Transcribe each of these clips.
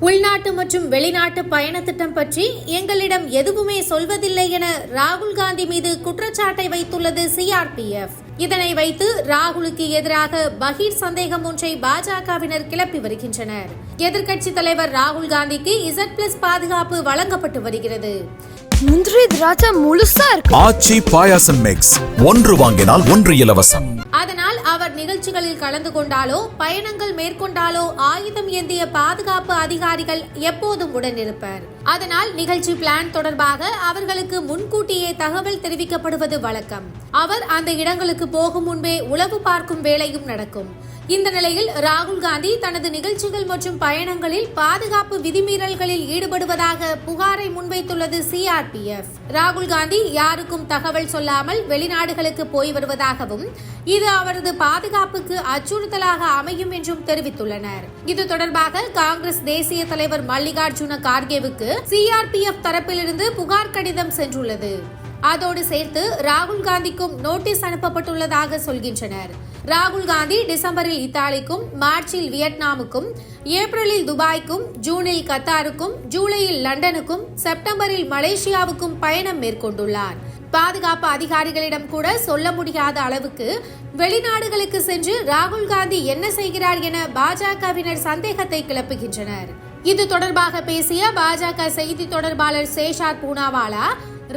உள்நாட்டு மற்றும் வெளிநாட்டு பயண திட்டம் பற்றி எங்களிடம் எதுவுமே சொல்வதில்லை என ராகுல் காந்தி மீது குற்றச்சாட்டை வைத்துள்ளது சிஆர்பிஎஃப் இதனை வைத்து ராகுலுக்கு எதிராக பகீர் சந்தேகம் ஒன்றை பாஜகவினர் கிளப்பி வருகின்றனர். எதிர்க்கட்சித் தலைவர் ராகுல் காந்திக்கு இசட் பிளஸ் பாதுகாப்பு வழங்கப்பட்டு வருகிறது. முந்திரி திராட்சை முழுசா இருக்கு. ஆச்சி பாயாசம் மிக்ஸ் ஒன்று வாங்கினால் ஒன்று இலவசம். நிகழ்ச்சிகளில் கலந்து கொண்டாலோ பயணங்கள் மேற்கொண்டாலோ ஆயுதம் ஏந்திய பாதுகாப்பு அதிகாரிகள் எப்போதும் உடனிருப்பர். அதனால் நிகழ்ச்சி பிளான் தொடர்பாக அவர்களுக்கு முன்கூட்டியே தகவல் தெரிவிக்கப்படுவது வழக்கம். அவர் அந்த இடங்களுக்கு போகும் முன்பே உளவு பார்க்கும் வேலையும் நடக்கும். இந்த நிலையில் ராகுல் காந்தி தனது நிகழ்ச்சிகள் மற்றும் பயணங்களில் பாதுகாப்பு விதிமீறல்களில் ஈடுபடுவதாக புகாரை முன்வைத்துள்ளது சிஆர்பிஎஃப் ராகுல் காந்தி யாருக்கும் தகவல் சொல்லாமல் வெளிநாடுகளுக்கு போய் வருவதாகவும் இது அவரது பாதுகாப்புக்கு அச்சுறுத்தலாக அமையும் என்றும் தெரிவித்துள்ளனர். இது தொடர்பாக காங்கிரஸ் தேசிய தலைவர் மல்லிகார்ஜுன கார்கேவுக்கு சிஆர்பிஎஃப் தரப்பிலிருந்து புகார் கடிதம் சென்றுள்ளது. அதோடு சேர்த்து ராகுல் காந்திக்கும் நோட்டீஸ் அனுப்பப்பட்டுள்ளதாக சொல்கின்றனர். ராகுல் காந்தி டிசம்பரில் இத்தாலிக்கும் மார்ச்சில் வியட்நாமுக்கும் ஏப்ரலில் துபாய்க்கும் ஜூனில் கத்தாருக்கும் ஜூலையில் லண்டனுக்கும் செப்டம்பரில் மலேசியாவுக்கும் பயணம் மேற்கொண்டுள்ளார். பாதுகாப்பு அதிகாரிகளிடம் கூட சொல்ல முடியாத அளவுக்கு வெளிநாடுகளுக்கு சென்று ராகுல் காந்தி என்ன செய்கிறார் என பாஜகவினர் சந்தேகத்தை கிளப்புகின்றனர். இது தொடர்பாக பேசிய பாஜக செய்தி தொடர்பாளர் சேஷாத் பூனாவாலா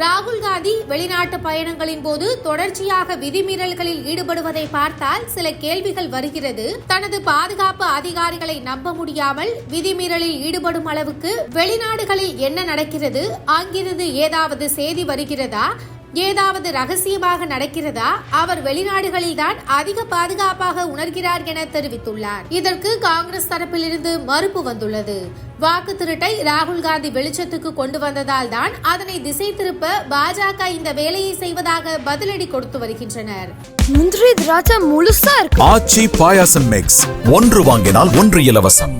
ராகுல் காந்தி வெளிநாட்டு பயணங்களின் போது தொடர்ச்சியாக விதிமீறல்களில் ஈடுபடுவதை பார்த்தால் சில கேள்விகள் வருகிறது. தனது பாதுகாப்பு அதிகாரிகளை நம்ப முடியாமல் விதிமீறலில் ஈடுபடும் அளவுக்கு வெளிநாடுகளில் என்ன நடக்கிறது அங்கிருந்து ஏதாவது செய்தி வருகிறதா ஏதாவது ரகசியமாக நடக்கிறதா? அவர் வெளிநாடுகளில் தான் அதிக பாதுகாப்பாக உணர்கிறார் என தெரிவித்துள்ளார். இதற்கு காங்கிரஸ் தரப்பிலிருந்து மறுப்பு வந்துள்ளது. வாக்கு திருட்டை ராகுல் காந்தி வெளிச்சத்துக்கு கொண்டு வந்ததால் தான் அதனை திசை திருப்ப பாஜக இந்த வேலையை செய்வதாக பதிலடி கொடுத்து வருகின்றனர். முந்திரி திராட்சை முழுசா இருக்கு. ஆச்சி பாயாசம் மிக்ஸ் ஒன்று வாங்கினால் ஒன்று இலவசம்.